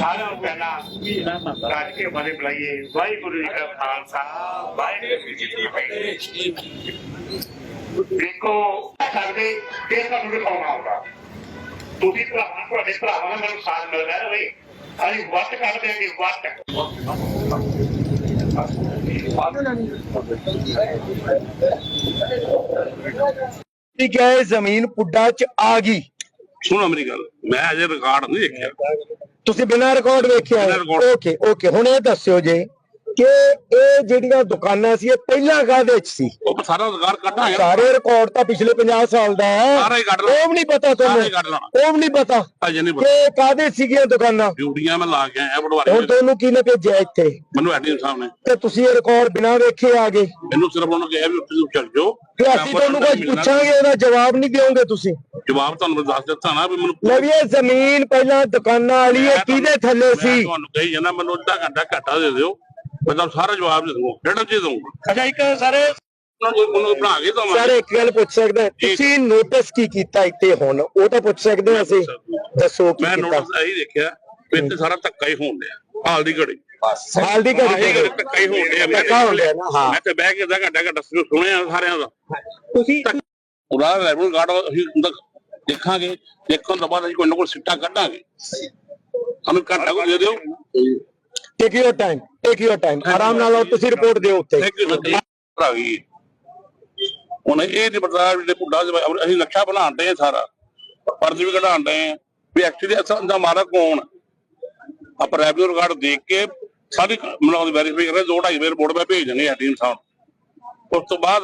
ਸਾਰਿਆਂ ਨੂੰ ਪਹਿਲਾਂ ਰੱਜ ਕੇ ਬਣੇ ਬੁਲਾਈਏ। ਵਾਹਿਗੁਰੂ ਜੀ ਕਾ ਖਾਲਸਾ, ਵਾਹਿਗੁਰੂ ਜੀ ਕੀ ਫਤਿਹ। ਦੇਖੋ ਸਾਡੇ ਇਹ ਤੁਹਾਨੂੰ ਦਿਖਾਉਣਾ ਹੁੰਦਾ ਤੁਸੀਂ ਭਰਾਵਾਂ, ਤੁਹਾਡੇ ਭਰਾਵਾਂ ਨਾਲ ਮੈਨੂੰ ਸਾਥ ਮਿਲਦਾ ਹੈ ਵੀ ਅਸੀਂ ਵੱਟ ਕੱਢਦੇ ਹਾਂ ਵੱਟ। ਠੀਕ ਹੈ ਜ਼ਮੀਨ ਪੁੱਡਾ ਚ ਆ ਗਈ। ਸੁਣੋ ਮੇਰੀ ਗੱਲ ਮੈਂ ਅਜੇ ਰਿਕਾਰਡ ਨਹੀਂ ਦੇਖਿਆ। ਤੁਸੀਂ ਬਿਨਾਂ ਰਿਕਾਰਡ ਵੇਖਿਆ ਬਿਨਾਂ record- ਓਕੇ ਓਕੇ ਹੁਣ ਇਹ ਦੱਸਿਓ ਜੇ ਕਿ ਇਹ ਜਿਹੜੀਆਂ ਦੁਕਾਨਾਂ ਸੀ ਇਹ ਪਹਿਲਾਂ ਕਾਹਦੇ ਚ ਸੀ? ਉਹ ਸਾਰਾ ਰਿਕਾਰਡ ਕੱਢਾਂਗੇ ਸਾਰੇ ਰਿਕਾਰਡ ਤਾਂ ਪਿਛਲੇ 50 ਸਾਲ ਦਾ ਹੈ। ਸਾਰਾ ਹੀ ਕੱਢ ਲਾ। ਉਹ ਵੀ ਨਹੀਂ ਪਤਾ ਸਾਰਾ ਹੀ ਤੁਹਾਨੂੰ ਕੱਢ ਉਹ ਵੀ ਨਹੀਂ ਪਤਾ ਅਜੇ ਨਹੀਂ ਕਿ ਪਤਾ ਕਾਹਦੇ ਸੀਗੀਆਂ ਦੁਕਾਨਾਂ? ਡਿਊਟੀਆਂ ਮੈਂ ਲਾ ਕੇ ਆਇਆ ਹੁਣ ਪਟਵਾਰੀ ਤੁਹਾਨੂੰ ਕਿਹਨੇ ਭੇਜਿਆ ਇੱਥੇ? ਮੈਨੂੰ ਐਡੀਐਮ ਸਾਹਿਬ ਨੇ ਤੇ ਤੁਸੀਂ ਇਹ ਰਿਕਾਰਡ ਬਿਨਾਂ ਵੇਖੇ ਆ ਗਏ। ਮੈਨੂੰ ਸਿਰਫ ਉਹਨਾਂ ਕਿਹਾ ਵੀ ਉੱਥੇ ਤੁਸੀਂ ਚੱਲ ਜਾਓ। ਤੇ ਅਸੀਂ ਤੁਹਾਨੂੰ ਕੁਝ ਪੁੱਛਾਂਗੇ ਇਹਦਾ ਜਵਾਬ ਨਹੀਂ ਦਿਓਗੇ ਤੁਸੀਂ? ਜਵਾਬ ਤੁਹਾਨੂੰ ਮੈਂ ਦੱਸ ਦਿੱਤਾ ਨਾ ਵੀ ਮੈਨੂੰ ਲੈ ਵੀ ਇਹ ਜ਼ਮੀਨ ਪਹਿਲਾਂ ਦੁਕਾਨਾਂ ਵਾਲੀ ਇਹ ਕਿਹਦੇ ਥੱਲੇ ਸੀ? ਤੁਹਾਨੂੰ ਕਹੀ ਜਾਂਦਾ ਮੈਨੂੰ ਅੱਧਾ ਘੰਟਾ ਘਾਟਾ ਦੇ ਦਿਓ। ਮੈਂ ਤੁਹਾਨੂੰ ਸਾਰਾ ਜਵਾਬ ਦੇ ਦੂੰਗਾ ਕਿਹੜਾ ਚੀਜ਼ ਦਊਂਗਾ। ਅੱਛਾ ਇੱਕ ਸਾਰੇ ਉਹਨਾਂ ਨੂੰ ਉਹਨੂੰ ਬਣਾ ਕੇ ਸਰ ਇੱਕ ਗੱਲ ਪੁੱਛ ਸਕਦੇ? ਤੁਸੀਂ ਨੋਟਿਸ ਕੀ ਕੀਤਾ ਇੱਥੇ ਹੁਣ? ਉਹ ਤਾਂ ਪੁੱਛ ਸਕਦੇ ਹਾਂ ਅਸੀਂ। ਦੱਸੋ ਕੀ ਮੈਂ ਨੋਟਿਸ ਇਹੀ ਦੇਖਿਆ ਵੀ ਇੱਥੇ ਸਾਰਾ ਧੱਕਾ ਹੀ ਹੋਣ ਡਿਆ ਹਾਲ ਦੀ ਘੜੀ। ਸਾਲ ਦੀ ਘੜੀ ਧੱਕਾ ਹੀ ਹੋਣ ਡਿਆ ਮੈਂ ਧੱਕਾ ਹੋਣ ਡਿਆ ਨਾ, ਹਾਂ। ਮੈਂ ਤੇ ਬਹਿ ਕੇ ਅੱਧਾ ਘੰਟਾ ਘੰਟਾ ਸੁਣਿਆ ਸਾਰਿਆਂ ਦਾ। ਤੁਸੀਂ ਪੂਰਾ ਲੈਵਲ ਗਾਰਡ ਅਸੀਂ ਦੇਖਾਂਗੇ ਦੇਖਣ ਤੋਂ ਬਾਅਦ ਅਸੀਂ ਕੋਈ ਨਾ ਕੋਈ ਸਿੱਟਾ ਕੱਢਾਂਗੇ। ਸਾਨੂੰ ਘੰਟਾ ਕੋ ਦੇ ਦਿਓ। Take your time take your time ਆਰਾਮ ਨਾਲ ਆਓ ਤੁਸੀਂ ਰਿਪੋਰਟ ਦਿਓ ਯੂ ਭਰਾ ਗਈ ਹੁਣ ਇਹ ਨਹੀਂ ਪਤਾ ਵੀ ਪੁੱਡਾ ਅਸੀਂ ਨਕਸ਼ਾ ਬਣਾਉਣ ਦੇ ਸਾਰਾ ਪਰਚੀ ਵੀ ਕਢਾਉਣ ਦੇ ਵੀ ਐਕਚੁਅਲੀ ਅਸਲ ਦਾ ਮਾਰਾ ਕੌਣ? ਆਪਾਂ ਰੈਵਨਿਊ ਰਿਕਾਰਡ ਦੇਖ ਕੇ ਸਾਰੀ ਮਨਾਉ ਦੀ ਵੈਰੀਫਾਈ ਕਰ ਰਹੇ ਦੋ ਢਾਈ ਵੇਰ ਬੋਰਡ ਮੈਂ ਭੇਜ ਦਿੰਦੇ ਐਡੀਐਮ ਸਾਹਿਬ ਉਸ ਤੋਂ ਬਾਅਦ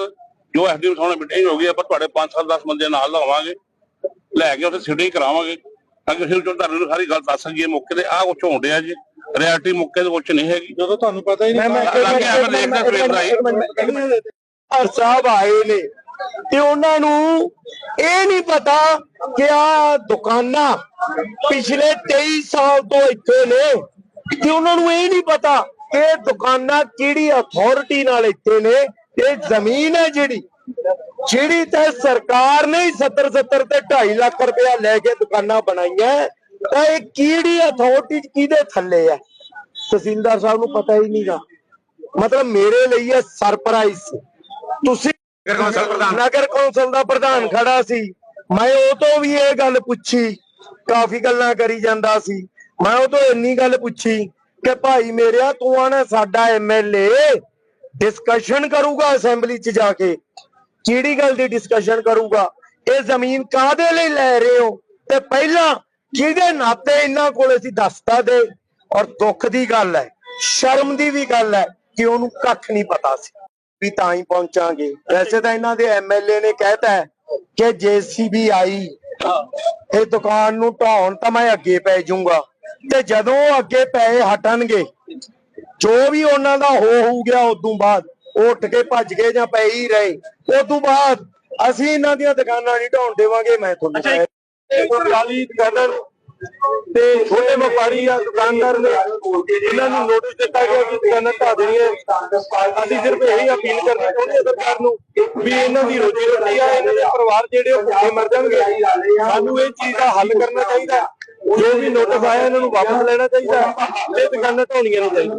ਜੋ ਐਡੀਐਮ ਸਾਹਿਬ ਨੇ ਮੀਟਿੰਗ ਹੋ ਗਈ ਆਪਾਂ ਤੁਹਾਡੇ 5 7 10 ਬੰਦੇ ਨਾਲ ਲਵਾਵਾਂਗੇ ਲੈ ਕੇ ਉੱਥੇ ਸਿਟਿੰਗ ਕਰਾਵਾਂਗੇ ਤਾਂ ਕਿ ਅਸੀਂ ਤੁਹਾਨੂੰ ਸਾਰੀ ਗੱਲ ਦੱਸ ਸਕੀਏ ਮੌਕੇ ਤੇ ਆਹ ਕੁਛ ਹੋਣ ਡਿਆ ਜੀ। ਰਿਐਲਿਟੀ ਮੌਕੇ ਤੇ ਕੁਛ ਨਹੀਂ ਹੈਗੀ ਜਦੋਂ ਤੁਹਾਨੂੰ ਪਤਾ ਹੀ ਨਹੀਂ ਮੈਂ ਦੇਖਦਾ ਸਵੇਰ ਦਾ ਹੀ। ਅਰ ਸਾਹਿਬ ਆਏ ਨੇ ਤੇ ਉਹਨਾਂ ਨੂੰ ਇਹ ਨਹੀਂ ਪਤਾ ਕਿ ਆ ਦੁਕਾਨਾਂ ਪਿਛਲੇ 23 ਸਾਲ ਤੋਂ ਇੱਥੇ ਨੇ ਤੇ ਉਹਨਾਂ ਨੂੰ ਇਹ ਨਹੀਂ ਪਤਾ ਕਿ ਇਹ ਦੁਕਾਨਾਂ ਕਿਹੜੀ ਅਥਾਰਟੀ ਨਾਲ ਇੱਥੇ ਨੇ ਇਹ ਜ਼ਮੀਨ ਹੈ ਜਿਹੜੀ ਜਿਹੜੀ ਤੇ ਸਰਕਾਰ ਨੇ ਹੀ 70 70 ਤੇ 2.5 ਲੱਖ ਰੁਪਇਆ ਲੈ ਕੇ ਦੁਕਾਨਾਂ ਬਣਾਈਆਂ ਤਾਂ ਇਹ ਕਿਹੜੀ ਅਥਾਰਟੀ ਕਿਹਦੇ ਥੱਲੇ ਹੈ ਤਹਿਸੀਲਦਾਰ ਸਾਹਿਬ ਨੂੰ ਪਤਾ ਹੀ ਨਹੀਂਗਾ। ਮਤਲਬ ਮੇਰੇ ਲਈ ਇਹ ਸਰਪ੍ਰਾਈਜ਼ ਸੀ ਤੁਸੀਂ ਨਗਰ ਕੌਂਸਲ ਦਾ ਪ੍ਰਧਾਨ ਖੜਾ ਸੀ। ਮੈਂ ਉਹ ਤੋਂ ਵੀ ਇਹ ਗੱਲ ਪੁੱਛੀ। ਕਾਫੀ ਗੱਲਾਂ ਕਰੀ ਜਾਂਦਾ ਸੀ। ਮੈਂ ਉਹ ਤੋਂ ਇੰਨੀ ਗੱਲ ਪੁੱਛੀ ਕਿ ਭਾਈ ਮੇਰਿਆ ਤੂੰ ਆਣਾ ਸਾਡਾ ਐਮਐਲਏ ਡਿਸਕਸ਼ਨ ਕਰੂਗਾ ਅਸੈਂਬਲੀ 'ਚ ਜਾ ਕੇ। ਕਿਹੜੀ ਗੱਲ ਦੀ ਡਿਸਕਸ਼ਨ ਕਰੂਗਾ? ਇਹ ਜ਼ਮੀਨ ਕਾਦੇ ਲਈ ਲੈ ਰਹੇ ਹੋ? ਤੇ ਪਹਿਲਾਂ ਜਿਹਦੇ ਨਾਤੇ ਇਹਨਾਂ ਕੋਲ ਅਸੀਂ ਦੱਸਦਾ ਦੇ ਔਰ ਦੁੱਖ ਦੀ ਗੱਲ ਹੈ, ਸ਼ਰਮ ਦੀ ਵੀ ਗੱਲ ਹੈ ਕਿ ਉਹਨੂੰ ਕੱਖ ਨਹੀਂ ਪਤਾ ਸੀ। ਵੀ ਤਾਂ ਹੀ ਪਹੁੰਚਾਂਗੇ। ਵੈਸੇ ਤਾਂ ਇਹਨਾਂ ਦੇ ਐਮਐਲਏ ਨੇ ਕਹਿਤਾ ਹੈ ਕਿ ਜੇਸੀਬੀ ਆਈ ਇਹ ਦੁਕਾਨ ਨੂੰ ਢਾਉਣ ਤਾਂ ਮੈਂ ਅੱਗੇ ਪੈ ਜਾਊਂਗਾ। ਤੇ ਜਦੋਂ ਅੱਗੇ ਪਏ ਹਟਣਗੇ, ਜੋ ਵੀ ਉਹਨਾਂ ਦਾ ਹੋ ਹੋ ਗਿਆ ਉਦੋਂ ਬਾਅਦ, ਉਹ ਉੱਠ ਕੇ ਭੱਜ ਗਏ ਜਾਂ ਪਏ ਹੀ ਰਹੇ, ਉਦੋਂ ਬਾਅਦ ਅਸੀਂ ਇਹਨਾਂ ਦੀਆਂ ਦੁਕਾਨਾਂ ਨਹੀਂ ਢਾਉਣ ਦੇਵਾਂਗੇ, ਮੈਂ ਤੁਹਾਨੂੰ ਕਹਿ ਕਾਲੀ ਤੇ ਛੋਟੇ ਵਪਾਰੀ ਆ, ਦੁਕਾਨਦਾਰ ਨੇ, ਇਹਨਾਂ ਨੂੰ ਨੋਟਿਸ ਦਿੱਤਾ ਗਿਆ ਕਿ ਦੁਕਾਨਾਂ ਢਾ ਦੇਣੀਆਂ ਅਸੀਂ ਸਿਰਫ ਇਹੀ ਅਪੀਲ ਕਰਨਾ ਚਾਹੁੰਦੇ ਹਾਂ ਸਰਕਾਰ ਨੂੰ ਵੀ ਇਹਨਾਂ ਦੀ ਰੋਜੀ ਰੋਟੀ ਆ, ਇਹਨਾਂ ਦੇ ਪਰਿਵਾਰ ਜਿਹੜੇ ਉਹ ਭੁੱਖੇ ਮਰ ਜਾਣਗੇ। ਸਾਨੂੰ ਇਹ ਚੀਜ਼ ਦਾ ਹੱਲ ਕਰਨਾ ਚਾਹੀਦਾ ਜੋ ਵੀ ਨੋਟਿਸ ਆਇਆ, ਇਹਨਾਂ ਨੂੰ ਵਾਪਸ ਲੈਣਾ ਚਾਹੀਦਾ ਤੇ ਦੁਕਾਨਾਂ ਢਾਉਣੀਆਂ ਨਹੀਂ ਚਾਹੀਦੀਆਂ।